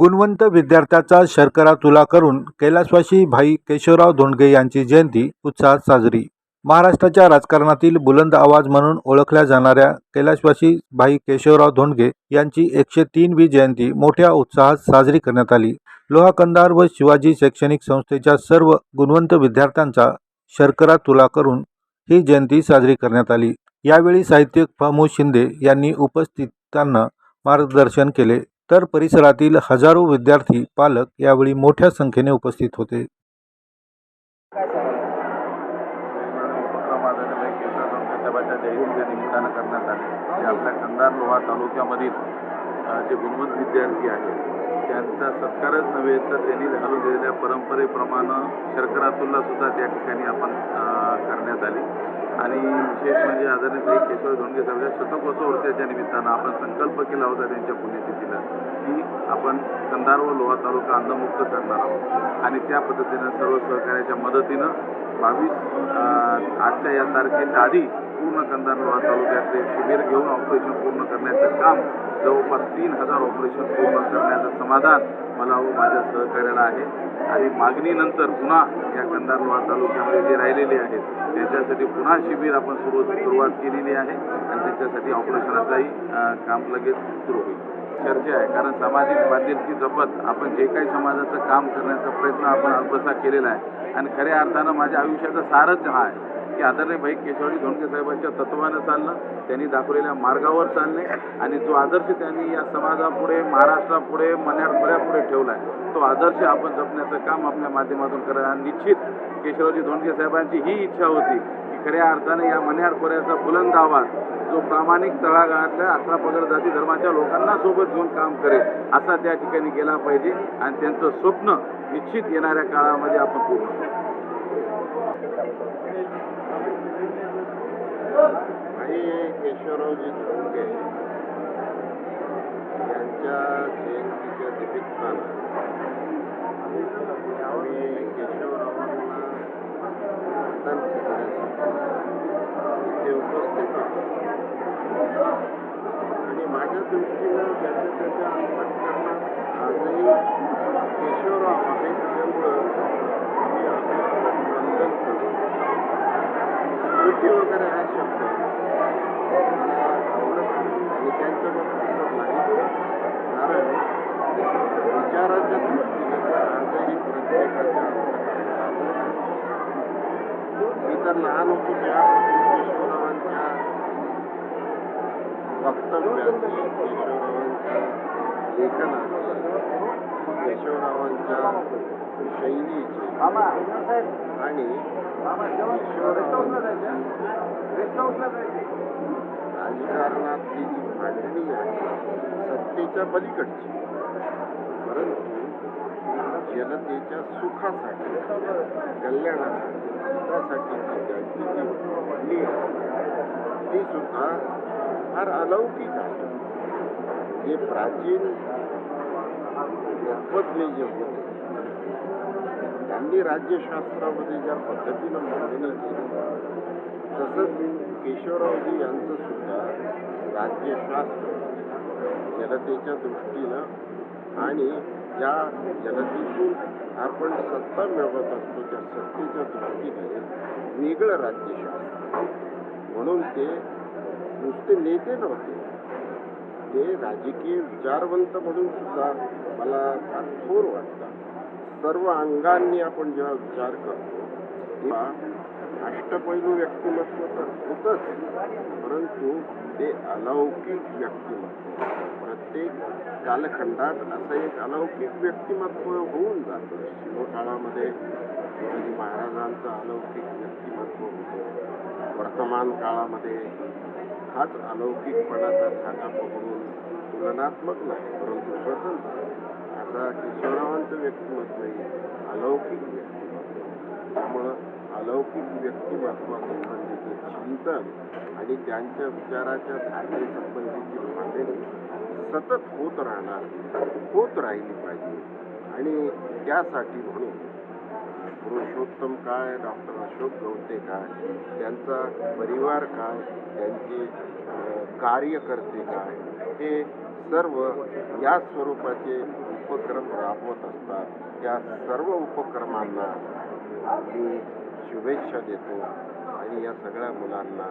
गुणवंत विद्यार्थ्याचा शर्करा तुला करून कैलासवासी भाई केशवराव धोंडगे यांची जयंती उत्साहात साजरी. महाराष्ट्राच्या राजकारणातील बुलंद आवाज म्हणून ओळखल्या जाणाऱ्या कैलासवासी भाई केशवराव धोंडगे यांची एकशे तीनवी जयंती मोठ्या उत्साहात साजरी करण्यात आली. लोहा कंदार व शिवाजी शैक्षणिक संस्थेच्या सर्व गुणवंत विद्यार्थ्यांचा शर्करा तुला करून ही जयंती साजरी करण्यात आली. यावेळी साहित्यिक फामू शिंदे यांनी उपस्थितांना मार्गदर्शन केले. तर परिसरातील हजारो विद्यार्थी पालक यावेळी मोठ्या संख्येने उपस्थित होते. निमित्तानं करण्यात आले जे आपल्या कंधार लोहा तालुक्यामधील जे गुणवंत विद्यार्थी आहेत त्यांचा सत्कारच नव्हे तर त्यांनी घालून दिलेल्या परंपरेप्रमाणे शर्करातुल्ला सुद्धा त्या ठिकाणी आपण करण्यात आली. आणि विशेष म्हणजे आदरणीय भाई केशव धोंडगे साहेबांच्या शतकोत्सव वर्षाच्या निमित्तानं आपण संकल्प केला होता त्यांच्या पुण्यतिथीला की आपण कंधार व लोहा तालुका अंधमुक्त करणार आहोत. आणि त्या पद्धतीनं सर्व सहकार्याच्या मदतीनं बावीस आजच्या या तारखेच्या आधी पूर्ण कंधार लोहा तालुक्यातले शिबिर घेऊन ऑपरेशन पूर्ण करण्याचं काम जवळपास तीन हजार ऑपरेशन पूर्ण करण्याचं समाधान मला व माझ्या सहकार्याला आहे. आणि मागणीनंतर पुन्हा या कंधार तालुक्यामध्ये जे राहिलेले आहेत त्यांच्यासाठी पुन्हा शिबिर आपण सुरू सुरुवात केलेली आहे. आणि त्यांच्यासाठी ऑपरेशनाचाही काम लगेच सुरू होईल. चर्चा आहे. कारण सामाजिक बांधिलकी जपत आपण जे काही समाजाचं काम करण्याचा प्रयत्न आपण अल्पसा केलेला आहे. आणि खऱ्या अर्थानं माझ्या आयुष्याचा सारच हा आहे. की आदरणीय भाई केशवजी धोंडके साहेबांच्या तत्वानं चालणं त्यांनी दाखवलेल्या मार्गावर चालणे आणि जो आदर्श त्यांनी या समाजापुढे महाराष्ट्रापुढे मन्याडपुऱ्यापुढे ठेवला आहे तो आदर्श आपण जपण्याचं काम आपल्या माध्यमातून करा. आणि निश्चित केशवजी धोंडके साहेबांची ही इच्छा होती की खऱ्या अर्थाने या मन्याडपुऱ्याचा बुलंद आवाज जो प्रामाणिक तळागाळातल्या अठरा पगड जाती धर्माच्या लोकांना सोबत घेऊन काम करेल असा त्या ठिकाणी गेला पाहिजे. आणि त्यांचं स्वप्न निश्चित येणाऱ्या काळामध्ये आपण पूर्ण करू. केशवरावजी धोंडगे यांच्या जयंतीच्या निमित्तानं आम्ही केशवरावांना मतदान करण्यासाठी इथे उपस्थित आहोत आणि माझ्या दृष्टीनं त्याच्या त्याच्या अंतकरणात आजही केशवराव आहे त्यामुळं स्मृती वगैरे हा शब्द मला आवडत नाही आणि त्यांच्या बाबतीत कारण विचाराच्या दृष्टीने आजही प्रत्येकाच्या मी तर लहान होतो तेव्हापासून केशवरावांच्या वक्तव्याची केशवरावांच्या लेखनाची केशवरावांच्या विषयी आणि राजकारणातली जी मांडणी आहे सत्तेच्या पलीकडची परंतु जनतेच्या सुखासाठी कल्याणासाठी हितासाठी जी त्यांची जी मांडणी आहे ती सुद्धा फार अलौकिक आहे. जे प्राचीन तत्वज्ञ जे होते त्यांनी राज्यशास्त्रामध्ये ज्या पद्धतीनं मांडणी केली तसंच केशवरावजी यांचं सुद्धा राज्यशास्त्र जनतेच्या दृष्टीनं आणि ज्या जनतेतून आपण सत्ता मिळवत असतो त्या सत्तेच्या दृष्टीने वेगळं राज्यशास्त्र. म्हणून ते नुसते नेते नव्हते. ते राजकीय विचारवंत म्हणून सुद्धा मला फार थोर सर्व अंगांनी आपण जेव्हा विचार करतो तेव्हा अष्टपैलू व्यक्तिमत्व तर होतच परंतु ते अलौकिक व्यक्तिमत्व. प्रत्येक कालखंडात असं एक अलौकिक व्यक्तिमत्व होऊन जातं. शिवकाळामध्ये शिवाजी महाराजांचं अलौकिक व्यक्तिमत्व होतं. वर्तमान काळामध्ये हाच अलौकिकपणाचा धागा पकडून तुलनात्मक नाही परंतु स्वतंत्र. व्यक्तिमत्व नाही अलौकिक व्यक्तिमत्व. त्यामुळं अलौकिक व्यक्तिमत्वासंबंधीचं म्हणजे चिंतन आणि त्यांच्या विचाराच्या धारणेसंबंधीची मांडणी सतत होत राहणार होत राहिली पाहिजे. आणि त्यासाठी म्हणून पुरुषोत्तम काय डॉक्टर अशोक गवते काय त्यांचा परिवार काय त्यांचे कार्यकर्ते काय हे सर्व या स्वरूपाचे उपक्रम राबवत असतात. त्या सर्व उपक्रमांना मी शुभेच्छा देतो आणि या सगळ्या मुलांना